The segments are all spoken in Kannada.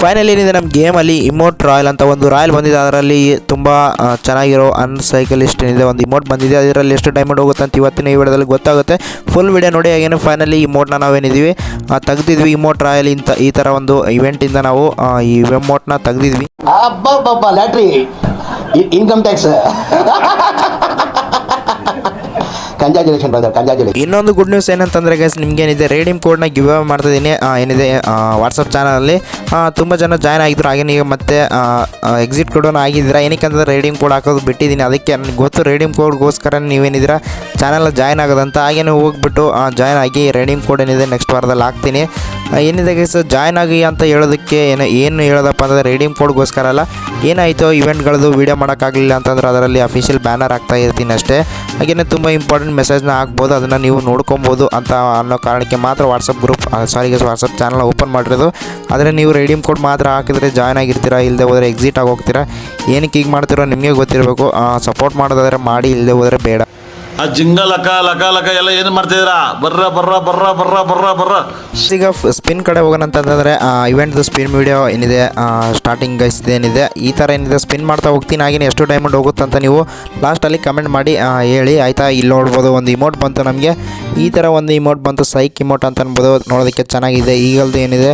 ಫೈನಲಿ ಏನಿದೆ ನಮ್ಮ ಗೇಮಲ್ಲಿ ಇಮೋಟ್ ರಾಯಲ್ ಅಂತ ಒಂದು ರಾಯಲ್ ಬಂದಿದೆ. ಅದರಲ್ಲಿ ತುಂಬ ಚೆನ್ನಾಗಿರೋ ಅನ್ಸೈಕಲಿಸ್ಟ್ ಏನಿದೆ ಒಂದು ಇಮೋಟ್ ಬಂದಿದೆ. ಅದರಲ್ಲಿ ಎಷ್ಟು ಡೈಮಂಡ್ ಹೋಗುತ್ತೆ ಅಂತ ಇವತ್ತಿನ ಈ ವಿಡಿಯೋದಲ್ಲಿ ಗೊತ್ತಾಗುತ್ತೆ. ಫುಲ್ ವಿಡಿಯೋ ನೋಡಿ ಹಾಗೇನು ಫೈನಲಿ ಇಮೋಟ್ನ ನಾವೇನಿದ್ದೀವಿ. ತೆಗ್ದಿದ್ವಿ ಇಮೋಟ್ ರಾಯಲ್ ಇಂಥ ಈ ಥರ ಒಂದು ಇವೆಂಟಿಂದ ನಾವು ಈ ಇಮೋಟ್ನ ತೆಗ್ದಿದ್ವಿ. Income tax congratulation brother congratulation ಇನ್ನೊಂದು ಗುಡ್ ನ್ಯೂಸ್ ಏನಂತಂದ್ರೆ ಗೈಸ್ ನಿಮಗೇನಿದೆ ರೇಡಿಯಂ ಕೋಡ್ನ ಗಿವ್ ಅವೇ ಮಾಡ್ತಿದ್ದೀನಿ. ಏನಿದೆ ವಾಟ್ಸಪ್ ಚಾನಲಲ್ಲಿ ತುಂಬ ಜನ ಜಾಯ್ನ್ ಆಗಿದ್ರು. ಹಾಗೆ ನೀವು ಮತ್ತೆ ಎಕ್ಸಿಟ್ ಕೋಡನ್ನು ಆಗಿದ್ದೀರಾ ಏನಕ್ಕಂತಂದ್ರೆ ರೇಡಿಯಂ ಕೋಡ್ ಹಾಕೋದು ಬಿಟ್ಟಿದ್ದೀನಿ. ಅದಕ್ಕೆ ನನಗೆ ಗೊತ್ತು ರೇಡಿಯಂ ಕೋಡ್ಗೋಸ್ಕರ ನೀವೇನಿದ್ದೀರಾ? ಚಾನಲ್ ಜಾಯ್ನ್ ಆಗೋದಂತ. ಹಾಗೇನೆ ಹೋಗ್ಬಿಟ್ಟು ಜಾಯ್ನ್ ಆಗಿ ರೇಡಿಯಂ ಕೋಡ್ ಏನಿದೆ ನೆಕ್ಸ್ಟ್ ವಾರದಲ್ಲಿ ಹಾಕ್ತೀನಿ. ಏನಿದೆ ಗೈಸ್ ಜಾಯ್ನ್ ಆಗಿ ಅಂತ ಹೇಳೋದಕ್ಕೆ ಏನು ಏನು ಹೇಳೋದಪ್ಪ ಅಂದರೆ ರೀಡಿಂಗ್ ಕೋಡ್ಗೋಸ್ಕರ ಅಲ್ಲ. ಏನಾಯಿತು ಇವೆಂಟ್ಗಳದ್ದು ವೀಡಿಯೋ ಮಾಡೋಕ್ಕಾಗಲಿಲ್ಲ ಅಂತಂದ್ರೆ ಅದರಲ್ಲಿ ಅಫಿಷಿಯಲ್ ಬ್ಯಾನರ್ ಆಗ್ತಾ ಇರ್ತೀನಿ ಅಷ್ಟೇ. ಹಾಗೇನೆ ತುಂಬ ಇಂಪಾರ್ಟೆಂಟ್ ಮೆಸೇಜ್ನ ಹಾಕ್ಬೋದು, ಅದನ್ನು ನೀವು ನೋಡ್ಕೊಬೋದು ಅಂತ ಅನ್ನೋ ಕಾರಣಕ್ಕೆ ಮಾತ್ರ WhatsApp group sorry guys WhatsApp channel open ಮಾಡಿರೋದು. ಆದರೆ ನೀವು ರೀಡಿಂಗ್ ಕೋಡ್ ಮಾತ್ರ ಹಾಕಿದ್ರೆ ಜಾಯ್ನ್ ಆಗಿರ್ತೀರಾ ಇಲ್ಲದೆ ಹೋದರೆ ಎಕ್ಸಿಟ್ ಆಗಿ ಹೋಗ್ತೀರಾ ಏನಕ್ಕೆ ಈಗ ಮಾಡ್ತಿರೋ ನಿಮಗೆ ಗೊತ್ತಿರಬೇಕು. ಸಪೋರ್ಟ್ ಮಾಡೋದಾದರೆ ಮಾಡಿ ಇಲ್ಲದೆ ಹೋದರೆ ಬೇಡ. ಆ ಜಿಂಗ ಲಕ ಲಕ ಲಕ, ಎಲ್ಲ ಏನು ಮಾಡ್ತಿದ್ದೀರಾ? ಬರ್ರ ಬರ್ರ ಬರ್ರ ಬರ್ರ ಬರ್ರ ಬರ್ರ. ಈಗ ಸ್ಪಿನ್ ಕಡೆ ಹೋಗೋಣ ಅಂತಂದರೆ ಇವೆಂಟ್ದು ಸ್ಪಿನ್ ವಿಡಿಯೋ ಏನಿದೆ ಸ್ಟಾರ್ಟಿಂಗ್ ಗೈಸ್ ಏನಿದೆ ಈ ಥರ ಏನಿದೆ, ಸ್ಪಿನ್ ಮಾಡ್ತಾ ಹೋಗ್ತೀನಿ ಆಗಿನ ಎಷ್ಟು ಡೈಮಂಡ್ ಹೋಗುತ್ತೆ ಅಂತ ನೀವು ಲಾಸ್ಟಲ್ಲಿ ಕಮೆಂಟ್ ಮಾಡಿ ಹೇಳಿ, ಆಯಿತಾ? ಇಲ್ಲಿ ನೋಡ್ಬೋದು, ಒಂದು ಇಮೋಟ್ ಬಂತು ನಮಗೆ. ಈ ಥರ ಒಂದು ಇಮೋಟ್ ಬಂತು ಸೈಕ್ ಇಮೋಟ್ ಅಂತ ಅನ್ಬೋದು, ನೋಡೋದಕ್ಕೆ ಚೆನ್ನಾಗಿದೆ, ಈಗಲ್ದು ಏನಿದೆ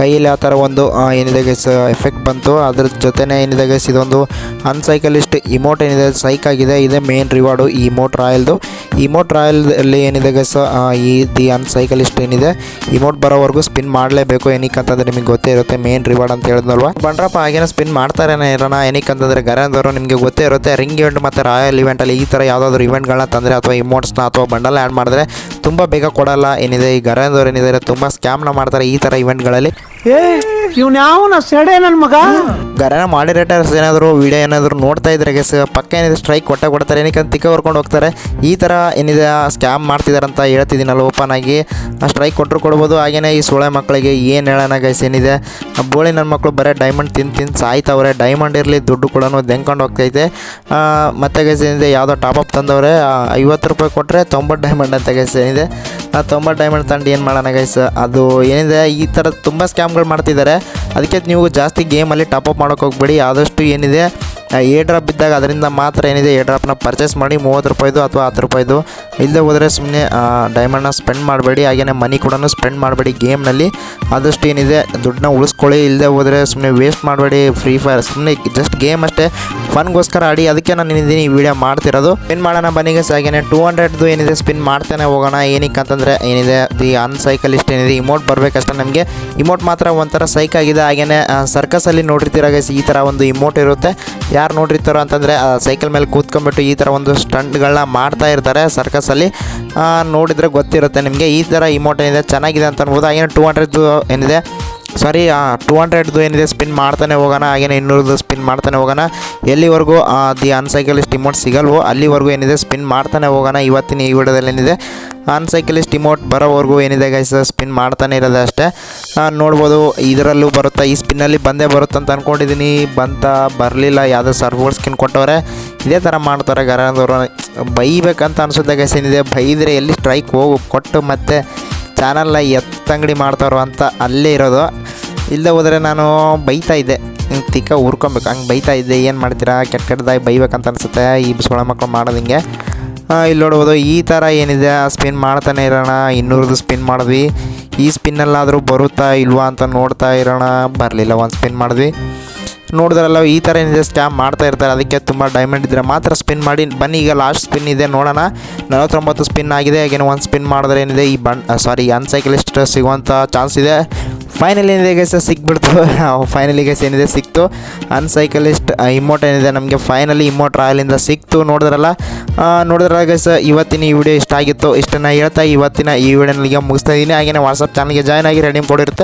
ಕೈಯಲ್ಲಿ ಆ ಥರ ಒಂದು ಏನಿದೆ ಗೈಸ್ ಎಫೆಕ್ಟ್ ಬಂತು. ಅದ್ರ ಜೊತೆನೇ ಏನಿದೆ ಗೈಸ್ ಇದೊಂದು ಅನ್ಸೈಕಲಿಸ್ಟ್ ಇಮೋಟ್ ಏನಿದೆ ಸೈಕ್ ಆಗಿದೆ. ಇದೇ ಮೇನ್ ರಿವಾರ್ಡು ಈ ಇಮೋಟ್ ರಾಯಲ್ದು ಇಮೋಟ್ ರಾಯಲ್ದಲ್ಲಿ ಏನಿದೆ ಗೈಸ್ ಈ ದಿ ಅನ್ಸೈಕಲಿಸ್ಟ್ ಏನಿದೆ ಇಮೋಟ್ ಬರೋವರೆಗೂ ಸ್ಪಿನ್ ಮಾಡಲೇಬೇಕು. ಏನಕ್ಕೆ ಅಂತಂದರೆ ನಿಮಗೆ ಗೊತ್ತೇ ಇರುತ್ತೆ ಮೇನ್ ರಿವಾರ್ಡ್ ಅಂತ ಹೇಳಿದ್ನಲ್ವಾ? ಬಂಡ್ರಪ್ಪ ಹಾಗೇನೋ ಸ್ಪಿನ್ ಮಾಡ್ತಾರೇನೆ ಇರೋಣ. ಏನಕ್ಕೆ ಅಂತಂದರೆ ಗರಂದವರು ನಿಮಗೆ ಗೊತ್ತೇ ಇರುತ್ತೆ ರಿಂಗ್ ಇವೆಂಟ್ ಮತ್ತು ರಾಯಲ್ ಇವೆಂಟಲ್ಲಿ ಈ ಥರ ಯಾವುದಾದ್ರು ಇವೆಂಟ್ಗಳನ್ನ ತಂದರೆ ಅಥವಾ ಇಮೋಟ್ಸ್ನ ಅಥವಾ ಬಂಡಲ್ ಆ್ಯಡ್ ಮಾಡಿದ್ರೆ ತುಂಬ ಬೇಗ ಕೊಡಲ್ಲ. ಏನಿದೆ? ಈ ಗರಂದವ್ರು ಏನಿದ್ದಾರೆ? ತುಂಬ ಸ್ಕ್ಯಾಮ್ನ ಮಾಡ್ತಾರೆ ಈ ಥರ ಇವೆಂಟ್ಗಳಲ್ಲಿ ಏ ಇವ್ನ ಯಾವನ ಸೆಡೆ ನನ್ನ ಮಗ? ಗರನ ಮಾಡಿರೇಟರ್ಸ್ ಏನಾದರೂ ವಿಡಿಯೋ ಏನಾದರೂ ನೋಡ್ತಾ ಇದ್ರೆ ಗೆಸ್ ಪಕ್ಕ ಏನಿದೆ ಸ್ಟ್ರೈಕ್ ಕೊಟ್ಟ ಕೊಡ್ತಾರೆ ಏನಕ್ಕೆ ಅಂತ ತಿಕ್ಕ ಹೊರ್ಕೊಂಡು ಹೋಗ್ತಾರೆ. ಈ ಥರ ಏನಿದೆ ಸ್ಕ್ಯಾಮ್ ಮಾಡ್ತಿದ್ದಾರೆ ಅಂತ ಹೇಳ್ತಿದ್ದೀನಲ್ಲ ಓಪನ್ ಆಗಿ. ಸ್ಟ್ರೈಕ್ ಕೊಟ್ಟರು ಕೊಡ್ಬೋದು ಹಾಗೇನೇ ಈ ಸೊಳೆ ಮಕ್ಕಳಿಗೆ ಏನು ಹೇಳೋಣ ಗೈಸ್ ಏನಿದೆ. ಬೋಳಿ ನನ್ನ ಮಕ್ಕಳು ಬರೀ ಡೈಮಂಡ್ ತಿಂದು ತಿಂದು ಸಾಯ್ತವ್ರೆ ಡೈಮಂಡ್ ಇರಲಿ ದುಡ್ಡು ಕೂಡ ದೆಂಕೊಂಡು ಹೋಗ್ತೈತೆ. ಮತ್ತೆ ಗೈಸ್ ಏನಿದೆ ಯಾವುದೋ ಟಾಪ್ ತಂದವ್ರೆ ಆ, ಐವತ್ತು ರೂಪಾಯಿ ಕೊಟ್ಟರೆ ತೊಂಬತ್ತು ಡೈಮಂಡ್ ಅಂತ ಗೈಸ್ ಏನಿದೆ. ತೊಂಬತ್ತು ಡೈಮಂಡ್ ತಂದು ಏನು ಮಾಡೋಣ ಗೈಸ್ ಅದು ಏನಿದೆ, ಈ ಥರ ತುಂಬ ಸ್ಕ್ಯಾಮ್ಗಳು ಮಾಡ್ತಿದ್ದಾರೆ ಅದಕ್ಕೆ ನೀವು ಜಾಸ್ತಿ ಗೇಮಲ್ಲಿ ಅಪ್ ಮಾಡೋಕೆ ಹೋಗ್ಬೇಡಿ. ಆದಷ್ಟು ಏನಿದೆ ಏ ಡ್ರಾಪ್ ಇದ್ದಾಗ ಅದರಿಂದ ಮಾತ್ರ ಏನಿದೆ ಏ ಡ್ರಾಪ್ನ ಪರ್ಚೇಸ್ ಮಾಡಿ ಮೂವತ್ತು ರೂಪಾಯಿದು ಅಥವಾ ಹತ್ತು ರೂಪಾಯಿದು. ಇಲ್ಲದೆ ಹೋದರೆ ಸುಮ್ಮನೆ ಡೈಮಂಡ್ನ ಸ್ಪೆಂಡ್ ಮಾಡಬೇಡಿ ಹಾಗೆಯೇ ಮನಿ ಕೂಡ ಸ್ಪೆಂಡ್ ಮಾಡಬೇಡಿ ಗೇಮ್ನಲ್ಲಿ ಆದಷ್ಟು ಏನಿದೆ, ದುಡ್ಡನ್ನ ಉಳಿಸ್ಕೊಳ್ಳಿ ಇಲ್ಲದೆ ಹೋದರೆ ಸುಮ್ಮನೆ ವೇಸ್ಟ್ ಮಾಡಬೇಡಿ ಫ್ರೀ ಫೈರ್ ಸುಮ್ಮನೆ ಜಸ್ಟ್ ಗೇಮ್ ಅಷ್ಟೇ. ಫನ್ಗೋಸ್ಕರ ಆಡಿ, ಅದಕ್ಕೆ ನಾನು ಏನಿದ್ದೀನಿ ಈ ವಿಡಿಯೋ ಮಾಡ್ತಿರೋದು. ಸ್ಪಿನ್ ಮಾಡೋಣ ಬನ್ನಿಗೆ ಹಾಗೆಯೇ ಟೂ ಹಂಡ್ರೆಡ್ದು ಏನಿದೆ ಸ್ಪಿನ್ ಮಾಡ್ತಾನೆ ಹೋಗೋಣ. ಏನಕ್ಕೆ ಅಂತಂದರೆ ಏನಿದೆ ದಿ ಅನ್ಸೈಕಲಿಸ್ಟ್ ಏನಿದೆ ಇಮೋಟ್ ಬರಬೇಕಷ್ಟೇ ನಮಗೆ. ಇಮೋಟ್ ಮಾತ್ರ ಒಂಥರ ಸೈಕ್ ಆಗಿದೆ ಹಾಗೆಯೇ ಸರ್ಕಸಲ್ಲಿ ನೋಡಿರ್ತೀರ ಗೈಸ್ ಈ ಥರ ಒಂದು ಇಮೋಟ್ ಇರುತ್ತೆ. ಯಾರು ನೋಡಿರ್ತಾರೋ ಅಂತಂದರೆ ಸೈಕಲ್ ಮೇಲೆ ಕೂತ್ಕೊಂಡ್ಬಿಟ್ಟು ಈ ಥರ ಒಂದು ಸ್ಟಂಟ್ಗಳನ್ನ ಮಾಡ್ತಾ ಇರ್ತಾರೆ ಸರ್ಕಸಲ್ಲಿ ನೋಡಿದರೆ ಗೊತ್ತಿರುತ್ತೆ ನಿಮಗೆ ಈ ಥರ ಇಮೋಟ್ ಏನಿದೆ, ಚೆನ್ನಾಗಿದೆ ಅಂತ ಅನ್ಬೋದು. ಏನು ಟೂ ಹಂಡ್ರೆಡ್ದು ಏನಿದೆ ಸಾರಿ ಟೂ ಹಂಡ್ರೆಡ್ದು ಏನಿದೆ ಸ್ಪಿನ್ ಮಾಡ್ತಾನೆ ಹೋಗೋಣ, ಹಾಗೇನೆ ಇನ್ನೂರದ್ದು ಸ್ಪಿನ್ ಮಾಡ್ತಾನೆ ಹೋಗೋಣ. ಎಲ್ಲಿವರೆಗೂ ದಿ ಅನ್ಸೈಕಲಿಸ್ಟ್ ಇಮೋಟ್ ಸಿಗಲ್ವೋ, ಅಲ್ಲಿವರೆಗೂ ಏನಿದೆ ಸ್ಪಿನ್ ಮಾಡ್ತಾನೆ ಹೋಗೋಣ. ಇವತ್ತಿನ ಈ ವಿಡಿಯೋದಲ್ಲಿ ಏನಿದೆ ಅನ್ಸೈಕಲಿಸ್ಟ್ ಇಮೋಟ್ ಬರೋವರೆಗೂ ಏನಿದೆ ಗೈಸ್ ಸ್ಪಿನ್ ಮಾಡ್ತಾನೆ ಇರೋದು ಅಷ್ಟೇ. ನೋಡ್ಬೋದು, ಇದರಲ್ಲೂ ಬರುತ್ತಾ, ಈ ಸ್ಪಿನ್ನಲ್ಲಿ ಬಂದೇ ಬರುತ್ತೆ ಅಂತ ಅಂದ್ಕೊಂಡಿದ್ದೀನಿ ಬಂತ, ಬರಲಿಲ್ಲ, ಯಾವುದೋ ಸರ್ವರ್ ಸ್ಕಿನ್ ಕೊಟ್ಟವ್ರೆ. ಇದೇ ಥರ ಮಾಡ್ತಾರೆ ಗರದವರು ಬೈಬೇಕಂತ ಅನಿಸುತ್ತೆ ಗೈಸ್ ಏನಿದೆ, ಬೈದರೆ ಎಲ್ಲಿ ಸ್ಟ್ರೈಕ್ ಹೋಗು, ಕೊಟ್ಟು ಮತ್ತೆ ಚಾನಲ್ನ ಎತ್ತಂಗಡಿ ಮಾಡ್ತಾರೋ ಅಂತ ಅಲ್ಲೇ ಇರೋದು. ಇಲ್ಲದೆ ಹೋದರೆ ನಾನು ಬೈತಾ ಇದ್ದೆ. ಹಿಂಗೆ ತಿಕ್ಕ ಉರ್ಕೊಬೇಕು. ಹಂಗೆ ಬೈತಾ ಇದ್ದೆ. ಏನು ಮಾಡ್ತೀರಾ? ಕೆಟ್ಟ ಕೆಟ್ಟದಾಗಿ ಬೈಬೇಕಂತ ಅನಿಸುತ್ತೆ. ಈ ಸೊಳ ಮಕ್ಕಳು ಮಾಡೋದು ಹಿಂಗೆ. ಆ, ಇಲ್ಲಿ ನೋಡ್ಬೋದು ಈ ಥರ ಏನಿದೆ? ಸ್ಪಿನ್ ಮಾಡ್ತಾನೆ ಇರೋಣ. ಇನ್ನೂರದು ಸ್ಪಿನ್ ಮಾಡಿದ್ವಿ. ಈ ಸ್ಪಿನ್ನಲ್ಲಾದರೂ ಬರುತ್ತಾ ಇಲ್ವಾ ಅಂತ ನೋಡ್ತಾ ಇರೋಣ. ಬರಲಿಲ್ಲ ಒಂದು ಸ್ಪಿನ್ ಮಾಡಿದ್ವಿ. ನೋಡಿದ್ರಲ್ಲ, ಈ ಥರ ಏನಿದೆ ಸ್ಟ್ಯಾಮ್ ಮಾಡ್ತಾ ಇರ್ತಾರೆ. ಅದಕ್ಕೆ ತುಂಬ ಡೈಮಂಡ್ ಇದ್ದರೆ ಮಾತ್ರ ಸ್ಪಿನ್ ಮಾಡಿ. ಬನ್ನಿ, ಈಗ ಲಾಸ್ಟ್ ಸ್ಪಿನ್ ಇದೆ, ನೋಡೋಣ. ನಲವತ್ತೊಂಬತ್ತು ಸ್ಪಿನ್ ಆಗಿದೆ. ಹಾಗೇನು ಒಂದು ಸ್ಪಿನ್ ಮಾಡಿದ್ರೆ ಏನಿದೆ? ಈ ಬಣ್ ಸಾರಿ ಅನ್ಸೈಕಲಿಸ್ಟ್ ಸಿಗುವಂಥ ಚಾನ್ಸ್ ಇದೆ. ಫೈನಲ್ ಏನಿದೆ ಗೈಸ್ ಸಿಕ್ಬಿಡ್ತು ಫೈನಲಿ ಗೈಸ್ ಏನಿದೆ? ಸಿಕ್ತು. ಅನ್ಸೈಕಲಿಸ್ಟ್ ಇಮೋಟ್ ಏನಿದೆ? ನಮಗೆ ಫೈನಲಿ ಇಮೋಟ್ ರಾಯಲಿಂದ ಸಿಕ್ತು. ನೋಡಿದ್ರಲ್ಲ ನೋಡಿದ್ರಲ್ಲ ಗೈಸ್ ಇವತ್ತಿನ ಈ ವಿಡಿಯೋ ಇಷ್ಟ ಆಗಿತ್ತು. ಇಷ್ಟನ್ನು ಹೇಳ್ತಾ, ಇವತ್ತಿನ ಈ ವಿಡಿಯೋನಿಗೆ ಮುಗಿಸ್ತಾ ಇದ್ದೀನಿ ಹಾಗೆಯೇ ವಾಟ್ಸಪ್ ಚಾನಲ್ಗೆ ಜಾಯ್ನ್ ಆಗಿ ರೆಡಿ ಕೊಡಿರುತ್ತೆ